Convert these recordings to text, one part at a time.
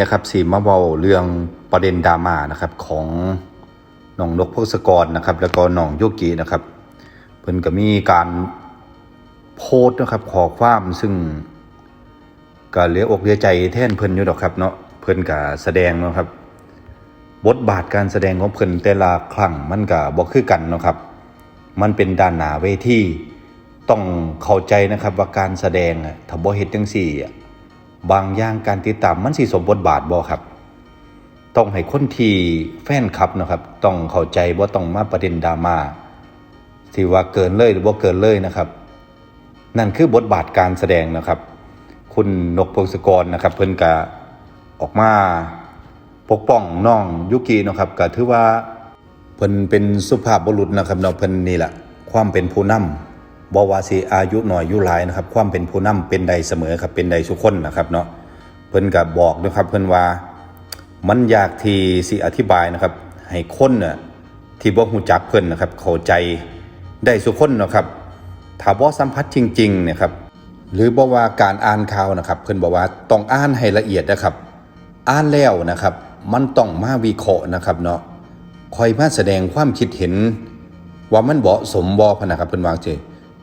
นะครับสีมาเว้าเรื่องประเด็นดราม่านะครับของน้องนกพงศกรนะครับแล้วก็น้องโยกินะครับเพิ่นก็มีการโพสต์นะครับขอความซึ่งก็เหลืออกเหลือใจแท่นเพิ่นอยู่ดอกครับเนาะเพิ่นก็แสดงเนาะครับ บทบาทการแสดงของเพิ่นแต่ละครั้งมันก็บ่คือกันเนาะครับ มันเป็นด้านหน้าเวทีต้องเข้าใจนะครับว่าการแสดงอะถ้าบ่เฮ็ดจังซี่อะ บางอย่างการติดตามมันสิสมบทบาทบ่ครับ ต้องให้คนที่แฟนคลับนะครับ ต้องเข้าใจบ่าต้องมาประเด็นดราม่าที่ว่าเกินเลยหรือบ่าเกินเลยนะครับ นั่นคือบทบาทการแสดงนะครับ คุณนกพงศกรนะครับ เพิ่นก็ออกมาปกป้องน้องยุกิเนะครับก็ถือว่าเพิ่นเป็นสุภาพบุรุษนะครับเนาะเพิ่นนี่แหละความเป็นผู้นำ บว่าสิอายุหน้อยอยุหลายนะครับ ความเป็นผู้นำเป็นใดเสมอครับเป็นใดสุคนนะครับเนาะเพิ่นก็บบอกนะครับเพิ่นว่ามันยากที่สิอธิบายนะครับ ให้คนน่ะที่บ่ฮู้จักเพิ่นนะครับ เข้าใจได้สุคนนะครับถ้าบ่สัมผัสจริงๆเนี่ยครับหรือบอกว่าการอ่านข่าวนะครับ เพิ่นบอกว่าต้องอ่านให้ละเอียดนะครับ อ่านแล้วนะครับ มันต้องมาวิเคราะห์นะครับเนาะคอยมาแสดงความคิดเห็น ว่ามันเหมาะสมบ่พนะครับเพิ่นวาจังซี่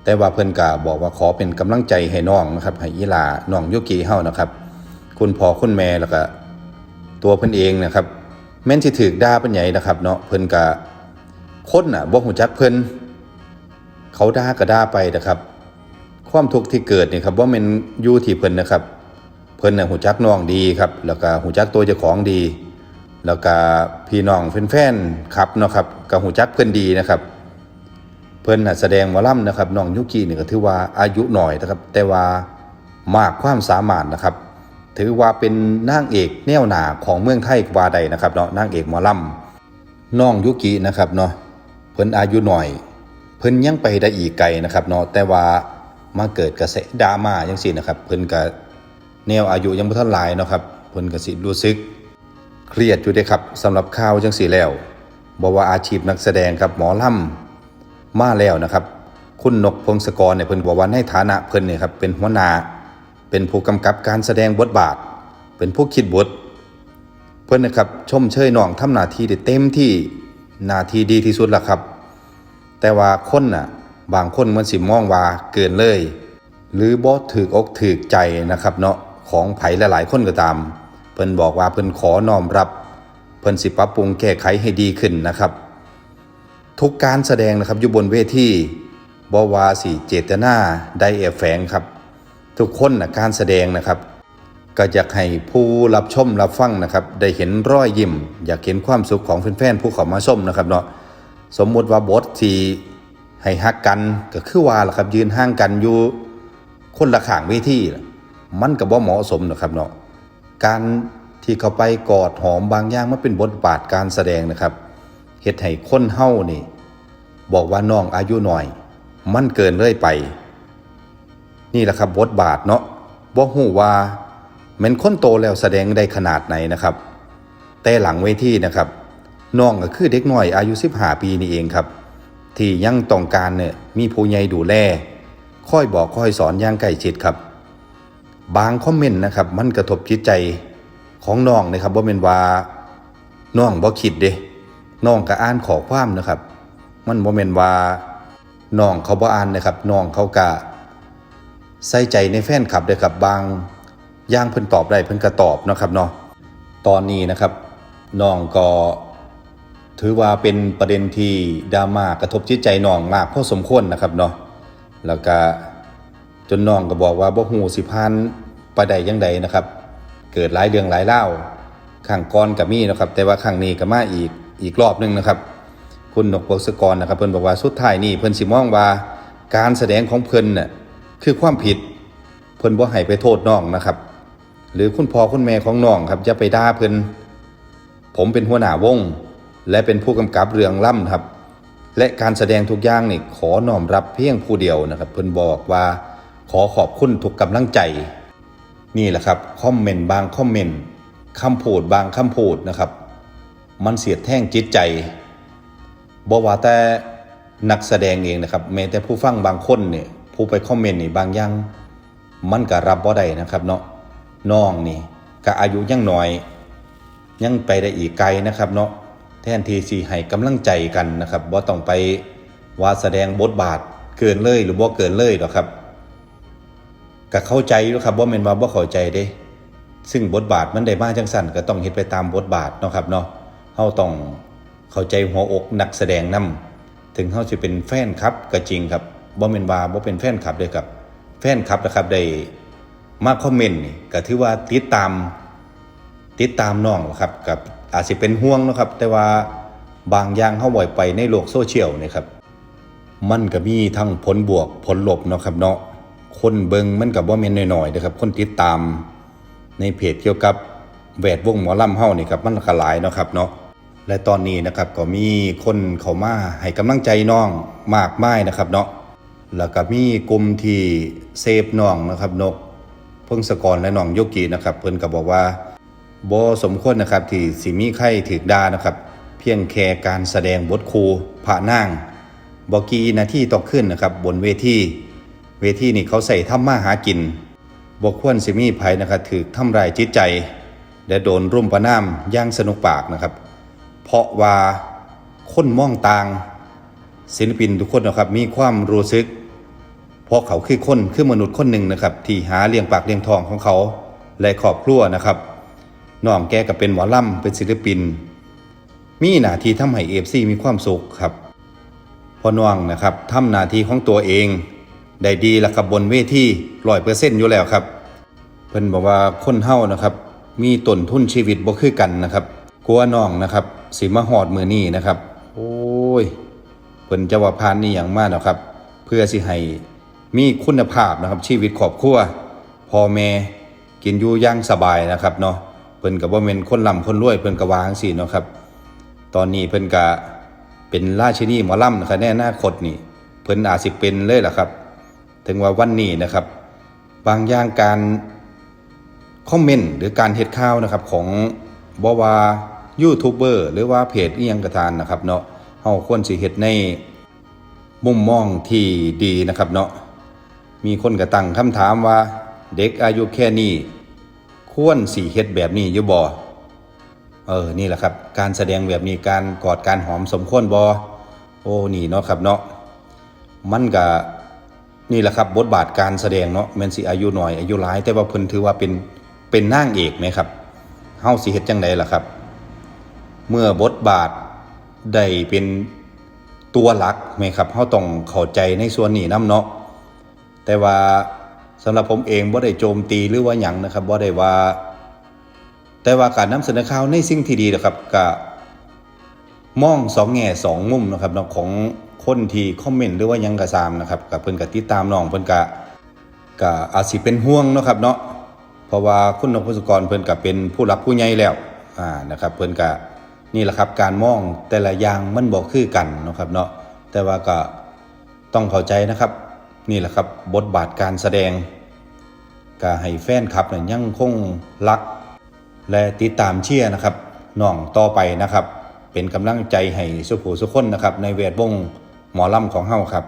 แต่ว่าเพิ่อนก็บอกว่าขอเป็นกำลังใจให้น้องนะครับให้อีหลาน้องโยกิเฮานะครับ คุณพ่อคุณแม่แล้วก็ตัวเพิ่อนเองนะครับ แม้นสิถูกด่าเป็นใหญ่นะครับเนาะเพิ่นก็คนน่ะบ่ฮู้จักเพิ่นเขาด่าก็ด่าไปนะครับ ความทุกข์ที่เกิดเนี่ยครับว่ามันอยู่ที่เพิ่นนะครับ เพิ่นน่ะหูจักน้องดีครับแล้วก็หูจักตัวเจ้าของดี แล้วก็พี่น้องแฟนๆครับเนาะครับก็หูจักเพิ่นดีนะครับ เพิ่นน่ะแสดงหมอล่ำนะครับน้องยุกินี่ก็ถือว่าอายุหน่อยนะครับ แต่ว่ามากความสามารถนะครับ ถือว่าเป็นนางเอกแนวหนาของเมืองไทยกว่าใดนะครับเนาะนางเอกหมอล่ำน้องยุกินะครับเนาะเพิ่นอายุหน่อย เพิ่นยังไปได้อีกไกลนะครับเนาะแต่ว่ามาเกิดกระแสดราม่าจังซี่นะครับ เพิ่นก็แนวอายุยังบ่ทันหลายเนาะครับเพิ่นก็สิรู้สึกเครียดอยู่เด้ครับสำหรับข่าวจังซี่แล้วบ่ว่าอาชีพนักแสดงครับหมอลำ มาแล้วนะครับ คุณนกพงศกรเนี่ยเพิ่นบอกว่าในฐานะเพิ่นเนี่ยครับเป็นหัวหน้าเป็นผู้กำกับการแสดงบทบาท เป็นผู้คิดบท เพิ่นนะครับชมเชยน้องทำหน้าที่ได้เต็มที่หน้าที่ดีที่สุดล้วครับ แต่ว่าคนน่ะบางคนมันสิมองว่าเกินเลย หรือบ่ถือกอกถือใจนะครับเนาะของไผ่หลายๆคนก็ตาม เพิ่นบอกว่าเพิ่นขอน้อมรับ เพิ่นสิปรับปรุงแก้ไขให้ดีขึ้นนะครับ ทุกการแสดงนะครับอยู่บนเวทีบว่าสิเจตนาใดแอบแฝงครับ ทุกคนนะการแสดงนะครับ ก็อยากให้ผู้รับชมรับฟังนะครับ ได้เห็นรอยยิ้ม อยากเห็นความสุขของแฟนๆผู้เข้ามาชมนะครับเนาะสมมุติว่าบทที่ให้ฮักกันก็คือว่าล่ะครับ ยืนห่างกันอยู่คนละข้างเวทีมันก็บ่เหมาะสมนะครับเนาะการที่เขาไปกอดหอมบางอย่างมันเป็นบทบาทการแสดงนะครับเฮ็ดให้คนเฮานี่ บอกว่าน้องอายุหน้อย มันเกินเลยไป นี่แหละครับบทบาทเนาะบ่ฮู้ว่าแม่นคนโตแล้วแสดงได้ขนาดไหนนะครับ แต่หลังเวทีนะครับน้องก็คือเด็กน้อยอายุ15ปีนี่เองครับ ที่ยังต้องการเนี่ยมีผู้ใหญ่ดูแลค่อยบอกค่อยสอนอย่างใกล้ชิดครับ บางคอมเมนต์นะครับ มันกระทบจิตใจของน้องนะครับว่าเป็นว่าน้องบ่คิดเด้น้องก็อ่านขอความนะครับ มันบ่แม่นว่าน้องเขาบ่อ่านนะครับน้องเขาก็ใส่ใจในแฟนคลับเด้ครับบางย่างเพิ่นตอบได้เพิ่นก็ตอบเนาะครับเนาะตอนนี้นะครับน้องก็ถือว่าเป็นประเด็นที่ดราม่ากระทบจิตใจน้องมากพอสมควรนะครับเนาะแล้วก็จนน้องก็บอกว่าบ่ฮู้สิพานไปใดยังใดนะครับ เกิดหลายเรื่องหลายเล่าข้างก่อนก็มีนะครับ แต่ว่าข้างนี้ก็มาอีกอีกรอบหนึงนะครับ คุณนกพงศกรนะครับเพิ่นบอกว่าสุดท้ายนี่เพิ่นสิมองว่าการแสดงของเพิ่นน่ะคือความผิด เพิ่นบ่ให้ไปโทษน้องนะครับ หรือคุณพ่อคุณแม่ของน้องครับจะไปด่าเพิ่นผมเป็นหัวหน้าวง และเป็นผู้กำกับเรื่องล่ำครับ และการแสดงทุกอย่างนี่ขอน้อมรับเพียงผู้เดียวนะครับ เพิ่นบอกว่าขอขอบคุณทุกกำลังใจ นี่แหละครับคอมเมนต์บางคอมเมนต์คำพูดบางคำพูดนะครับ มันเสียดแท่งจิตใจ บอกว่าแต่นักแสดงเองนะครับแม้แต่ผู้ฟังบางคนเนี่ยผู้ไปคอมเมนต์นี่บางอย่างมันก็รับบ่ได้นะครับเนาะน้องนี่ก็อายุยังน้อย ยังไปได้อีกไกลนะครับเนาะแทนทีสิให้กำลังใจกันนะครับบ่ต้องไปว่าแสดงบทบาทเกินเลยหรือบ่เกินเลยหรอกครับก็เข้าใจอยู่ครับบ่แม่นว่าบ่เข้าใจเด้ ซึ่งบทบาทมันได้มาจังสั่นก็ต้องเฮ็ดไปตามบทบาทเนาะครับเนาะเฮาต้อง เข้าใจหัวอกนักแสดงนํถึงเฮาสิเป็นแฟนคลับก็จริงครับบ่แม่นว่าบ่เป็นแฟนคลับเด้ครับ แฟนคลับนะครับได้มาคอมเมนต์ก็ถือว่าติดตามติดตามน้องครับกับอาจสิเป็นห่วงนะครับ แต่ว่าบางอย่างเฮาบ่อยไปในโลกโซเชียลนี่ครับ มันก็มีทั้งผลบวกผลลบเนาะครับเนาะคนเบิงมันก็บ่แม่นน้อยๆนะครับ คนติดตามในเพจเกี่ยวกับแวดวงหมอลำเฮานี่ครับมันก็หลายเนาะครับเนาะ และตอนนี้นะครับก็มีคนเข้ามาให้กำลังใจน้องมากมายนะครับเนาะแล้วก็มีกลุ่มที่เซฟน้องนะครับนกพงศกรและน้องโยกินะครับเพิ่นก็บอกว่าบสมควรนะครับที่สิมีใครถูกด่านะครับ เพียงแค่การแสดงบทครูพระนางบกีนาที่ต่อขึ้นนะครับบนเวทีเวทีนี่เขาใส่ทำมาหากินบกควรสิมีภัยนะครับถือทำลายจิตใจ และโดนรุ่มประนามย่างสนุกปากนะครับ เพราะว่าคนมองต่าง ศิลปินทุกคนนะครับมีความรู้สึกเพราะเขาคือคนคือมนุษย์คนหนึ่งนะครับ ที่หาเลี้ยงปากเลี้ยงทองของเขา และครอบครัวนะครับน้องแกก็เป็นหมอลำเป็นศิลปิน มีหน้าที่ทำให้เอฟซีมีความสุขครับพอน้องนะครับทำหน้าที่ของตัวเอง ได้ดีแล้วกับบนเวทีร้อยเปอร์เซ็นต์อยู่แล้วครับ เพิ่นบอกว่าคนเฮานะครับ มีต้นทุนชีวิตบ่คือกันนะครับ ลัวน้องนะครับ สิมาหอดมือนี้นะครับ โอ้ยเพิ่นจะว่าพานนี่อย่างมากนะครับ เพื่อสิให้มีคุณภาพนะครับ ชีวิตครอบครัวพ่อแม่กินอยู่ย่างสบายนะครับเนาะเพิ่นก็บ่แม่นคนร่ำคนรวยเพิ่นก็วาจังซี่เนาะครับ ตอนนี้เพิ่นก็เป็นราชินีหมอลำนะครับในอนาคตนี่ เพิ่นอาจสิเป็นเลยล่ะครับ ถึงว่าวันนี้นะครับ บางอย่างการคอมเมนต์หรือการเฮ็ดข่าวนะครับของบว่า ยูทูบเบอร์หรือว่าเพจอียังกระทานนะครับเนาะเฮาควรสิเฮ็ดในมุมมองที่ดีนะครับเนาะมีคนกระตั้งคำถามว่าเด็กอายุแค่นี้ควรสิเฮ็ดแบบนี้อยู่บ่เออนี่แหละครับ การแสดงแบบนี้การกอดการหอมสมควรบ่โอ้นี่เนาะครับเนาะมันก็นี่แหละครับบทบาทการแสดงเนาะแมนสิอายุหน่อยอายุหลาย แต่ว่าเพิ่นถือว่าเป็นเป็นนางเอกไหมครับเฮาสิเฮ็ดจังไดล่ะครับ เมื่อบทบาทได้เป็นตัวหลักไหมครับเฮาต้องเข้าใจในส่วนนี้นํเนาะแต่ว่าสำหรับผมเองบ่ได้โจมตีหรือว่าหยังนะครับบ่ได้ว่า แต่ว่าการนำเสนอข่าวในสิ่งที่ดีนะครับก็มองสองแง่สองมุมนะครับเนาะของคนที่คอมเมนต์หรือว่ายังกระซามนะครับกับเพิ่นก็ติดตามน้องเพิ่นก็ก็อาจสิเป็นห่วงเนาะครับเนาะเพราะว่าคุณนพศกรเพิ่นก็เป็นผู้หลักผู้ใหญ่แล้วอ่านะครับเพิ่นก็ นี่แหละครับการมองแต่ละอย่างมันบอกคือกันนะครับเนาะแต่ว่าก็ต้องเข้าใจนะครับ นี่แหละครับบทบาทการแสดงก็ให้แฟนคลับเนี่ยยังคงรัก และติดตามเชียร์นะครับน้องต่อไปนะครับ เป็นกำลังใจให้สุภูสุคนนะครับในเวทวงหมอลำของเฮาครับ